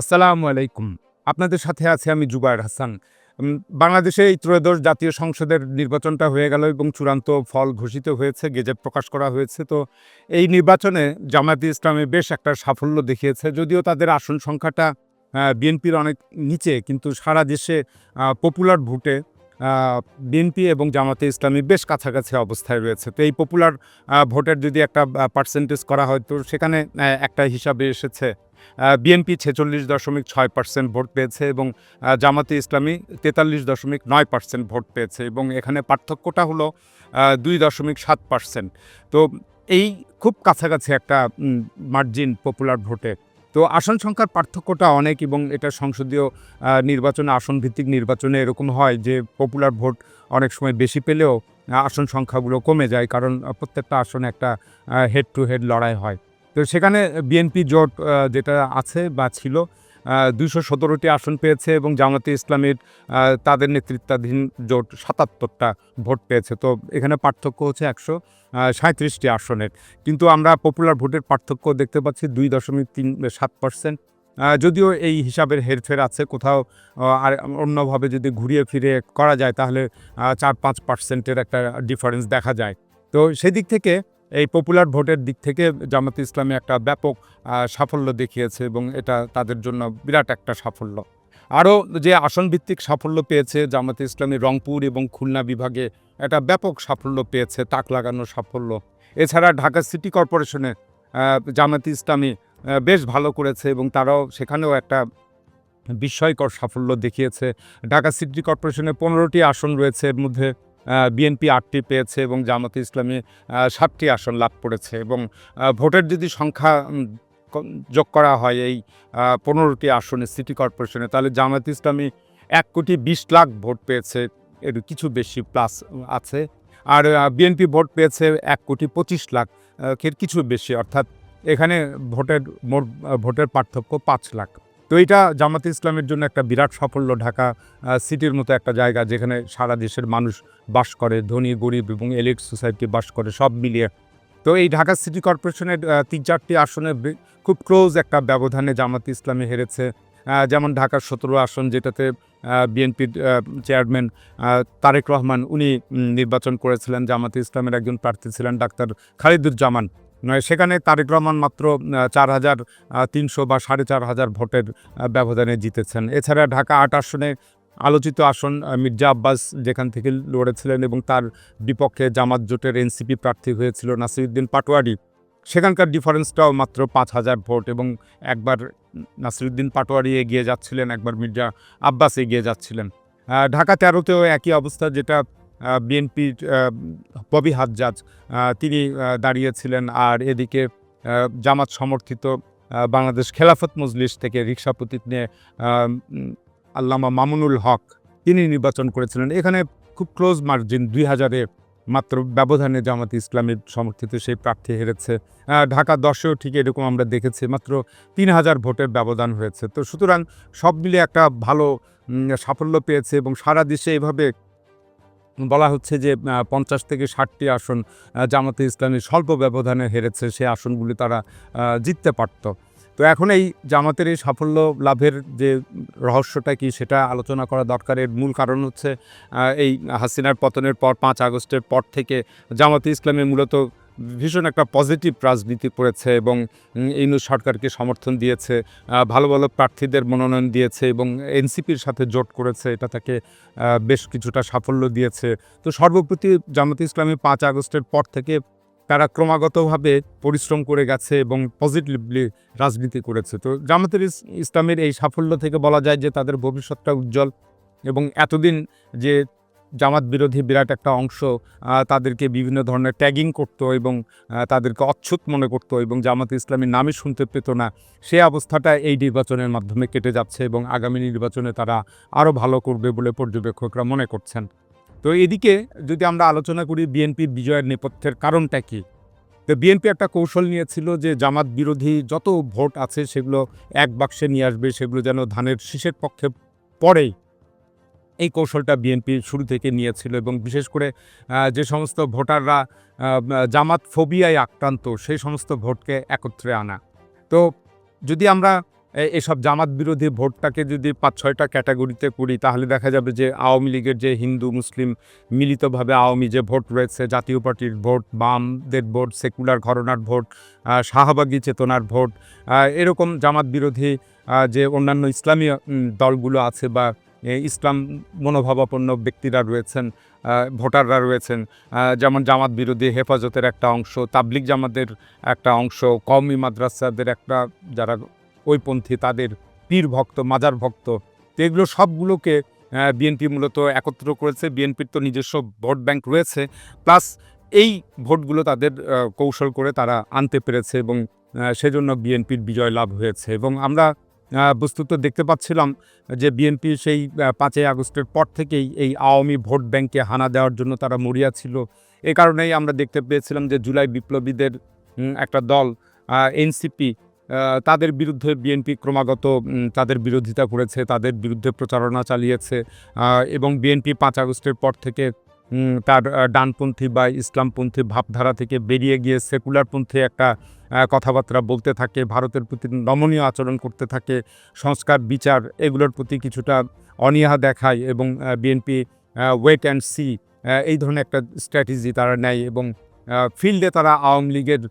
আসসালামু আলাইকুম। আপনাদের সাথে আছি আমি জুবায়ের হাসান। বাংলাদেশে এই ত্রয়োদশ জাতীয় সংসদের নির্বাচনটা হয়ে গেল এবং চূড়ান্ত ফল ঘোষিত হয়েছে, গেজেট প্রকাশ করা হয়েছে। তো এই নির্বাচনে জামায়াতে ইসলামে বেশ একটা সাফল্য দেখিয়েছে, যদিও তাদের আসন সংখ্যাটা বিএনপির অনেক নিচে, কিন্তু সারা দেশে পপুলার ভোটে বিএনপি এবং জামাতে ইসলামী বেশ কাছাকাছি অবস্থায় রয়েছে। তো এই পপুলার ভোটের যদি একটা পার্সেন্টেজ করা হয়, তো সেখানে একটা হিসাবে এসেছে। বিএনপি ছেচল্লিশ দশমিক ছয় পার্সেন্ট ভোট পেয়েছে এবং জামাতে ইসলামী তেতাল্লিশ দশমিক নয় পার্সেন্ট ভোট পেয়েছে এবং এখানে পার্থক্যটা হলো দুই দশমিক সাত পার্সেন্ট। তো এই খুব কাছাকাছি একটা মার্জিন পপুলার ভোটে। তো আসন সংখ্যার পার্থক্যটা অনেক এবং এটা সংসদীয় নির্বাচনে আসন ভিত্তিক নির্বাচনে এরকম হয় যে পপুলার ভোট অনেক সময় বেশি পেলেও আসন সংখ্যাগুলো কমে যায় কারণ প্রত্যেকটা আসনে একটা হেড টু হেড লড়াই হয়। তো সেখানে বিএনপি জোট যেটা আছে বা ছিল দুশো সতেরোটি আসন পেয়েছে এবং জামাতে ইসলামের তাদের নেতৃত্বাধীন জোট সাতাত্তরটা ভোট পেয়েছে। তো এখানে পার্থক্য হচ্ছে একশো সাঁত্রিশটি আসনের। কিন্তু আমরা পপুলার ভোটের পার্থক্য দেখতে পাচ্ছি দুই দশমিক তিন সাত পার্সেন্ট যদিও এই হিসাবের হেরফের আছে কোথাও আর অন্যভাবে যদি ঘুরিয়ে ফিরে করা যায় তাহলে চার পাঁচ পার্সেন্টের একটা ডিফারেন্স দেখা যায়। তো সেদিক থেকে এই পপুলার ভোটের দিক থেকে জামাত ইসলামী একটা ব্যাপক সাফল্য দেখিয়েছে এবং এটা তাদের জন্য বিরাট একটা সাফল্য। আরও যে আসন ভিত্তিক সাফল্য পেয়েছে জামাতে ইসলামী রংপুর এবং খুলনা বিভাগে একটা ব্যাপক সাফল্য পেয়েছে, তাক লাগানো সাফল্য। এছাড়া ঢাকা সিটি কর্পোরেশনে জামাতে ইসলামী বেশ ভালো করেছে এবং তারাও সেখানেও একটা বিস্ময়কর সাফল্য দেখিয়েছে। ঢাকা সিটি কর্পোরেশনে পনেরোটি আসন রয়েছে, এর মধ্যে বিএনপি আটটি পেয়েছে এবং জামাতে ইসলামী সাতটি আসন লাভ করেছে এবং ভোটের যদি সংখ্যা যোগ করা হয় এই পনেরোটি আসনে সিটি কর্পোরেশনে তাহলে জামাতে ইসলামী এক কোটি বিশ লাখ ভোট পেয়েছে এর কিছু বেশি প্লাস আছে। আর বিএনপি ভোট পেয়েছে এক কোটি পঁচিশ লাখ আহ, এর কিছু বেশি অর্থাৎ এখানে ভোটের মোট ভোটের পার্থক্য পাঁচ লাখ। তো এটা জামাতে ইসলামের জন্য একটা বিরাট সাফল্য। ঢাকা সিটির মতো একটা জায়গা যেখানে সারা দেশের মানুষ বাস করে, ধনী, গরিব এবং এলিট সোসাইটি বাস করে, সব মিলিয়ে। তো এই ঢাকা সিটি কর্পোরেশনের তিন চারটি আসনে খুব ক্লোজ একটা ব্যবধানে জামাতে ইসলামে হেরেছে। যেমন ঢাকার সতেরো আসন যেটাতে বিএনপির চেয়ারম্যান তারেক রহমান, উনি নির্বাচন করেছিলেন। জামাতে ইসলামের একজন প্রার্থী ছিলেন ডাক্তার খালিদুজ্জামান। সেখানে তারেক রহমান মাত্র চার হাজার তিনশো বা সাড়ে চার হাজার ভোটের ব্যবধানে জিতেছেন। এছাড়া ঢাকা আট আসনে আলোচিত আসন মির্জা আব্বাস যেখান থেকে লড়েছিলেন এবং তার বিপক্ষে জামাত জোটের এনসিপি প্রার্থী হয়েছিল নাসিরুদ্দিন পাটোয়ারি। সেখানকার ডিফারেন্সটাও মাত্র পাঁচ হাজার ভোট এবং একবার নাসিরুদ্দিন পাটোয়ারি এগিয়ে যাচ্ছিলেন, একবার মির্জা আব্বাস এগিয়ে যাচ্ছিলেন। ঢাকা তেরোতেও একই অবস্থা, যেটা বিএনপির ববি হাজ্জাজ তিনি দাঁড়িয়েছিলেন আর এদিকে জামাত সমর্থিত বাংলাদেশ খেলাফত মজলিস থেকে রিক্সা প্রতীক নিয়ে আল্লামা মামুনুল হক, তিনি নির্বাচন করেছিলেন। এখানে খুব ক্লোজ মার্জিন দুই হাজারে মাত্র ব্যবধানে জামাত ইসলামের সমর্থিত সেই প্রার্থী হেরেছে। ঢাকা দশেও ঠিক এরকম আমরা দেখেছি, মাত্র তিন হাজার ভোটের ব্যবধান হয়েছে। তো সুতরাং সব মিলে একটা ভালো সাফল্য পেয়েছে এবং সারা দেশে এভাবে বলা হচ্ছে যে পঞ্চাশ থেকে ষাটটি আসন জামাতে ইসলামী স্বল্প ব্যবধানে হেরেছে সে আসনগুলি তারা জিততে পারত। তো এখন এই জামাতের এই সাফল্য লাভের যে রহস্যটা কি সেটা আলোচনা করা দরকার। এর মূল কারণ হচ্ছে এই হাসিনার পতনের পর, পাঁচ আগস্টের পর থেকে জামাতে ইসলামের মূলত ভীষণ একটা পজিটিভ রাজনীতি করেছে এবং ইনু সরকারকে সমর্থন দিয়েছে ভালো ভালো প্রার্থীদের মনোনয়ন দিয়েছে এবং এনসিপির সাথে জোট করেছে, এটা তাকে বেশ কিছুটা সাফল্য দিয়েছে। তো সর্বপ্রতি জামাত ইসলামী পাঁচ আগস্টের পর থেকে তারা ক্রমাগতভাবে পরিশ্রম করে গেছে এবং পজিটিভলি রাজনীতি করেছে। তো জামাতের ইস- ইসলামের এই সাফল্য থেকে বলা যায় যে তাদের ভবিষ্যৎটা উজ্জ্বল এবং এতদিন যে জামাত বিরোধী বিরাট একটা অংশ তাদেরকে বিভিন্ন ধরনের ট্যাগিং করতো এবং তাদেরকে অচ্ছুত মনে করতো এবং জামাত ইসলামের নামই শুনতে পেত না। সে অবস্থাটা এই নির্বাচনের মাধ্যমে কেটে যাচ্ছে এবং আগামী নির্বাচনে তারা আরও ভালো করবে বলে পর্যবেক্ষকরা মনে করছেন। তো এদিকে যদি আমরা আলোচনা করি বিএনপির বিজয়ের নেপথ্যের কারণটা কি? তো বিএনপি একটা কৌশল নিয়েছিল যে জামাত বিরোধী যত ভোট আছে সেগুলো এক বাক্সে নিয়ে আসবে, সেগুলো যেন ধানের শীষের পক্ষে পড়েই। এই কৌশলটা বিএনপি শুরু থেকে নিয়েছিল এবং বিশেষ করে যে সমস্ত ভোটাররা জামাত ফোবিয়ায় আক্রান্ত, সেই সমস্ত ভোটকে একত্রে আনা। তো যদি আমরা এসব জামাত বিরোধী ভোটটাকে যদি পাঁচ, ছয়টা ক্যাটাগরিতে করি, তাহলে দেখা যাবে যে আওয়ামী লীগের যে হিন্দু, মুসলিম মিলিতভাবে আওয়ামী যে ভোট রয়েছে, জাতীয় পার্টির ভোট, বামদের ভোট, সেকুলার ঘরনার ভোট শাহবাগী চেতনার ভোট এরকম জামাত বিরোধী যে অন্যান্য ইসলামী দলগুলো আছে বা ইসলাম মনোভাবাপন্ন ব্যক্তিরা রয়েছেন ভোটাররা রয়েছেন যেমন জামাত বিরোধী হেফাজতের একটা অংশ তাবলিক জামাতের একটা অংশ, কওমি মাদ্রাসাদের একটা যারা ওইপন্থী তাদের পীর ভক্ত, মাজার ভক্ত, তো এগুলো সবগুলোকে বিএনপি মূলত একত্র করেছে, বিএনপির তো নিজস্ব ভোট ব্যাংক রয়েছে, প্লাস এই ভোটগুলো তাদের কৌশল করে তারা আনতে পেরেছে এবং সেজন্য বিএনপির বিজয় লাভ হয়েছে এবং আমরা বস্তুত দেখতে পাচ্ছিলাম যে বিএনপি সেই পাঁচই আগস্টের পর থেকেই এই আওয়ামী ভোট ব্যাংকে হানা দেওয়ার জন্য তারা মরিয়া ছিল। এই কারণেই আমরা দেখতে পেয়েছিলাম যে জুলাই বিপ্লবীদের একটা দল এনসিপি তাদের বিরুদ্ধে বিএনপি ক্রমাগত তাদের বিরোধিতা করেছে, তাদের বিরুদ্ধে প্রচারণা চালিয়েছে এবং বিএনপি পাঁচ আগস্টের পর থেকে তার ডানপন্থী বা ইসলামপন্থী ভাবধারা থেকে বেরিয়ে গিয়ে সেকুলারপন্থী একটা কথাবার্তা বলতে থাকে, ভারতের প্রতি নমনীয় আচরণ করতে থাকে, সংস্কার, বিচার এগুলোর প্রতি কিছুটা অনীহা দেখায় এবং বিএনপি ওয়েট অ্যান্ড সি এই ধরনের একটা স্ট্র্যাটেজি তারা নেয় এবং ফিল্ডে তারা আওয়ামী লীগের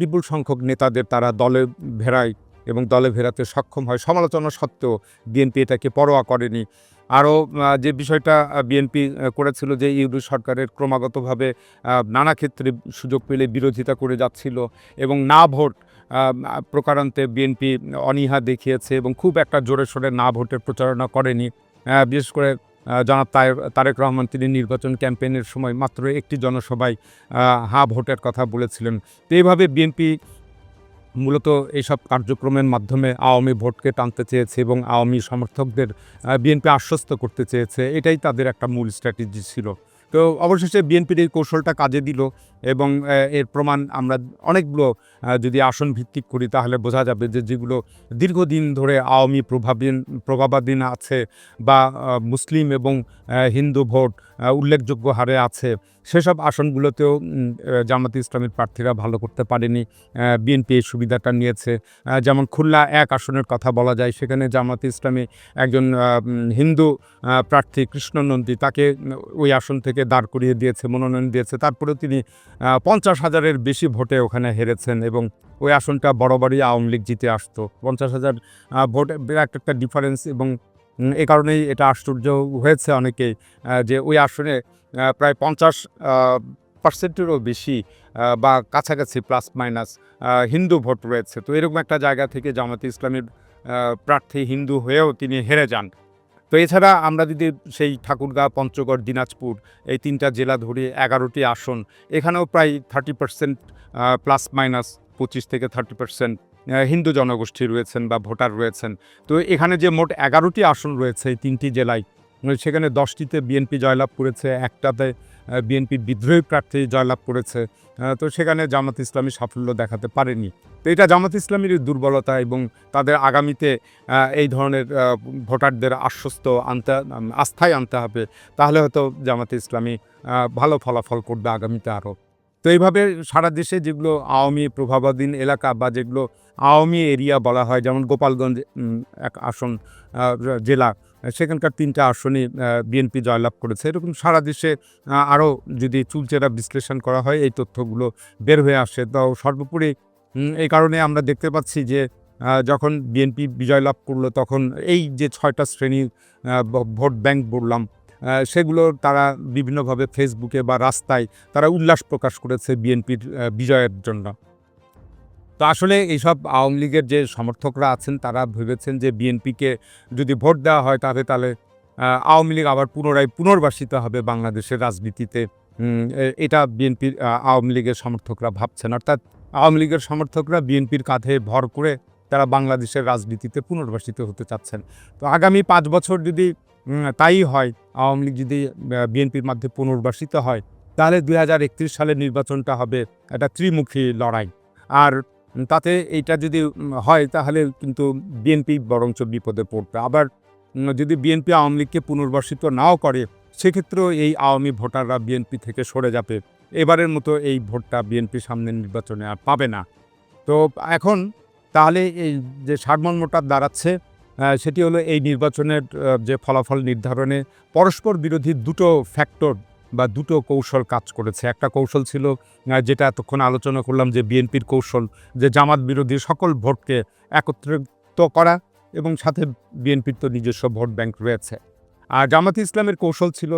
বিপুল সংখ্যক নেতাদের তারা দলে ভেড়ায় এবং দলে ভেড়াতে সক্ষম হয়। সমালোচনা সত্ত্বেও বিএনপি এটাকে পরোয়া করেনি। আরও যে বিষয়টা বিএনপি করেছিল যে ইউরো সরকারের ক্রমাগতভাবে নানা ক্ষেত্রে সুযোগ পেলে বিরোধিতা করে যাচ্ছিল এবং না ভোট প্রকারান্তে বিএনপি অনীহা দেখিয়েছে এবং খুব একটা জোরে সোরে না ভোটের প্রচারণা করেনি। বিশেষ করে জনাব তারেক রহমান তিনি নির্বাচন ক্যাম্পেইনের সময় মাত্র একটি জনসভায় হা ভোটের কথা বলেছিলেন। তো এইভাবে বিএনপি মূলত এইসব কার্যক্রমের মাধ্যমে আওয়ামী ভোটকে টানতে চেয়েছে এবং আওয়ামী সমর্থকদের বিএনপি আশ্বস্ত করতে চেয়েছে। এটাই তাদের একটা মূল স্ট্র্যাটেজি ছিল। তো অবশেষে বিএনপির এই কৌশলটা কাজে দিল। এবং এর প্রমাণ আমরা অনেকগুলো যদি আসন ভিত্তিক করি, তাহলে বোঝা যাবে যে যেগুলো দীর্ঘদিন ধরে আওয়ামী প্রভাবীন প্রভাবাধীন আছে বা মুসলিম এবং হিন্দু ভোট উল্লেখযোগ্য হারে আছে, সেসব আসনগুলোতেও জামাত ইসলামের প্রার্থীরা ভালো করতে পারেনি বিএনপি এই সুবিধাটা নিয়েছে যেমন খুলনা এক আসনের কথা বলা যায়, সেখানে জামাত ইসলামী একজন হিন্দু প্রার্থী কৃষ্ণনন্দী তাকে ওই আসন থেকে দাঁড় করিয়ে দিয়েছে, মনোনয়ন দিয়েছে, তারপরেও তিনি পঞ্চাশ হাজারের বেশি ভোটে ওখানে হেরেছেন এবং ওই আসনটা বরাবরই আওয়ামী লীগ জিতে আসতো। পঞ্চাশ হাজার ভোটে বিরাট একটা ডিফারেন্স এবং এ কারণেই এটা আশ্চর্য হয়েছে অনেকেই যে ওই আসনে প্রায় পঞ্চাশ পার্সেন্টেরও বেশি বা কাছাকাছি প্লাস মাইনাস হিন্দু ভোট রয়েছে। তো এরকম একটা জায়গা থেকে জামাতে ইসলামের প্রার্থী হিন্দু হয়েও তিনি হেরে যান। তো এছাড়া আমরা যদি সেই ঠাকুরগাঁ, পঞ্চগড়, দিনাজপুর এই তিনটা জেলা ধরি, এগারোটি আসন, এখানেও প্রায় থার্টি পার্সেন্ট প্লাস মাইনাস পঁচিশ থেকে থার্টি পার্সেন্ট হিন্দু জনগোষ্ঠী রয়েছেন বা ভোটার রয়েছেন। তো এখানে যে মোট এগারোটি আসন রয়েছে এই তিনটি জেলায়, সেখানে দশটিতে বিএনপি জয়লাভ করেছে, একটাতে বিএনপি বিদ্রোহী প্রার্থী জয়লাভ করেছে তো সেখানে জামাত ইসলামী সাফল্য দেখাতে পারেনি। তো এটা জামাত ইসলামীর দুর্বলতা এবং তাদের আগামীতে এই ধরনের ভোটারদের আশ্বস্ত আনতে, আস্থায় আনতে হবে, তাহলে হয়তো জামাত ইসলামী ভালো ফলাফল করবে আগামীতে আরও। তো এইভাবে সারা দেশে যেগুলো আওয়ামী প্রভাবাধীন এলাকা বা যেগুলো আওয়ামী এরিয়া বলা হয়, যেমন গোপালগঞ্জ এক আসন জেলা, সেখানকার তিনটা আসনই বিএনপি জয়লাভ করেছে। এরকম সারা দেশে আরও যদি চুলচেরা বিশ্লেষণ করা হয়, এই তথ্যগুলো বের হয়ে আসে। তো সর্বোপরি এই কারণে আমরা দেখতে পাচ্ছি যে যখন বিএনপি বিজয় লাভ করল, তখন এই যে ছয়টা শ্রেণির ভোট ব্যাংক বললাম সেগুলো তারা বিভিন্নভাবে ফেসবুকে বা রাস্তায় তারা উল্লাস প্রকাশ করেছে বিএনপির বিজয়ের জন্য। তো আসলে এইসব আওয়ামী লীগের যে সমর্থকরা আছেন, তারা ভেবেছেন যে বিএনপিকে যদি ভোট দেওয়া হয় তাহলে তাহলে আওয়ামী লীগ আবার পুনরায় পুনর্বাসিত হবে বাংলাদেশের রাজনীতিতে। এটা বিএনপির আওয়ামী লীগের সমর্থকরা ভাবছেন। অর্থাৎ আওয়ামী লীগের সমর্থকরা বিএনপির কাঁধে ভর করে তারা বাংলাদেশের রাজনীতিতে পুনর্বাসিত হতে চাচ্ছেন। তো আগামী পাঁচ বছর যদি তাই হয়, আওয়ামী লীগ যদি বিএনপির মধ্যে পুনর্বাসিত হয়, তাহলে দুই সালের নির্বাচনটা হবে একটা ত্রিমুখী লড়াই। আর তাতে এইটা যদি হয়, তাহলে কিন্তু বিএনপি বরঞ্চ বিপদে পড়বে। আবার যদি বিএনপি আওয়ামী লীগকে পুনর্বাসিত নাও করে, সেক্ষেত্রেও এই আওয়ামী ভোটাররা বিএনপি থেকে সরে যাবে। এবারের মতো এই ভোটটা বিএনপি সামনের নির্বাচনে আর পাবে না। তো এখন তাহলে এই যে সারমর্মটা দাঁড়াচ্ছে সেটি হলো এই নির্বাচনের যে ফলাফল নির্ধারণে পরস্পর বিরোধী দুটো ফ্যাক্টর বা দুটো কৌশল কাজ করেছে। একটা কৌশল ছিল যেটা এতক্ষণ আলোচনা করলাম যে বিএনপির কৌশল, যে জামাত বিরোধী সকল ভোটকে একত্রিত করা এবং সাথে বিএনপির তো নিজস্ব ভোট ব্যাংক রয়েছে। আর জামাত ইসলামের কৌশল ছিল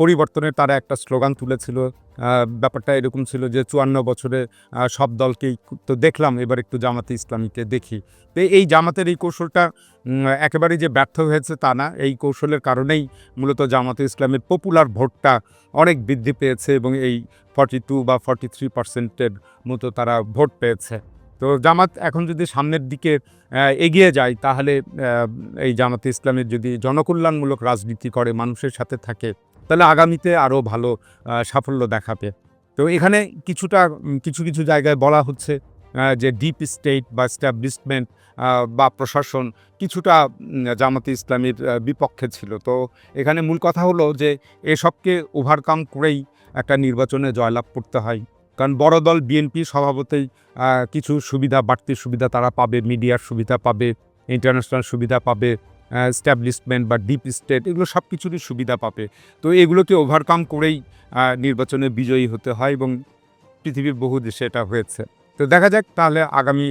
পরিবর্তনের তারা একটা স্লোগান তুলেছিল। ব্যাপারটা এরকম ছিল যে চুয়ান্ন বছরে সব দলকেই তো দেখলাম, এবার একটু জামাতে ইসলামীকে দেখি। তো এই জামাতের এই কৌশলটা একেবারেই যে ব্যর্থ হয়েছে তা না। এই কৌশলের কারণেই মূলত জামাতে ইসলামের পপুলার ভোটটা অনেক বৃদ্ধি পেয়েছে এবং এই ফর্টি টু বা ফর্টি থ্রি পার্সেন্টের মতো তারা ভোট পেয়েছে। তো জামাত এখন যদি সামনের দিকে এগিয়ে যায়, তাহলে এই জামাতে ইসলামের যদি জনকল্যাণমূলক রাজনীতি করে, মানুষের সাথে থাকে তাহলে আগামীতে আরও ভালো সাফল্য দেখাবে। তো এখানে কিছুটা কিছু কিছু জায়গায় বলা হচ্ছে যে ডিপ স্টেট বা স্ট্যাবলিশমেন্ট বা প্রশাসন কিছুটা জামাতে ইসলামীর বিপক্ষে ছিল। তো এখানে মূল কথা হলো যে এসবকে ওভারকাম করেই একটা নির্বাচনে জয়লাভ করতে হয়। কারণ বড় দল বিএনপি স্বভাবতই কিছু সুবিধা, বাড়তি সুবিধা তারা পাবে, মিডিয়ার সুবিধা পাবে ইন্টারন্যাশনাল সুবিধা পাবে। স্ট্যাবলিশমেন্ট বা ডিপ স্টেট এগুলো সব কিছুরই সুবিধা পাবে। তো এগুলোকে ওভারকাম করেই নির্বাচনে বিজয়ী হতে হয় এবং পৃথিবীর বহু দেশে এটা হয়েছে। তো দেখা যাক তাহলে আগামী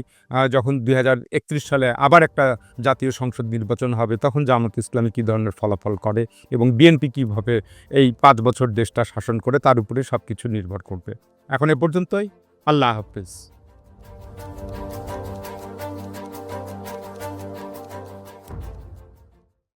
যখন দু হাজার একত্রিশ সালে আবার একটা জাতীয় সংসদ নির্বাচন হবে, তখন জামাত ইসলামী কী ধরনের ফলাফল করে এবং বিএনপি কীভাবে এই পাঁচ বছর দেশটা শাসন করে তার উপরে সব কিছু নির্ভর করবে। এখন এ পর্যন্তই। আল্লাহ হাফিজ।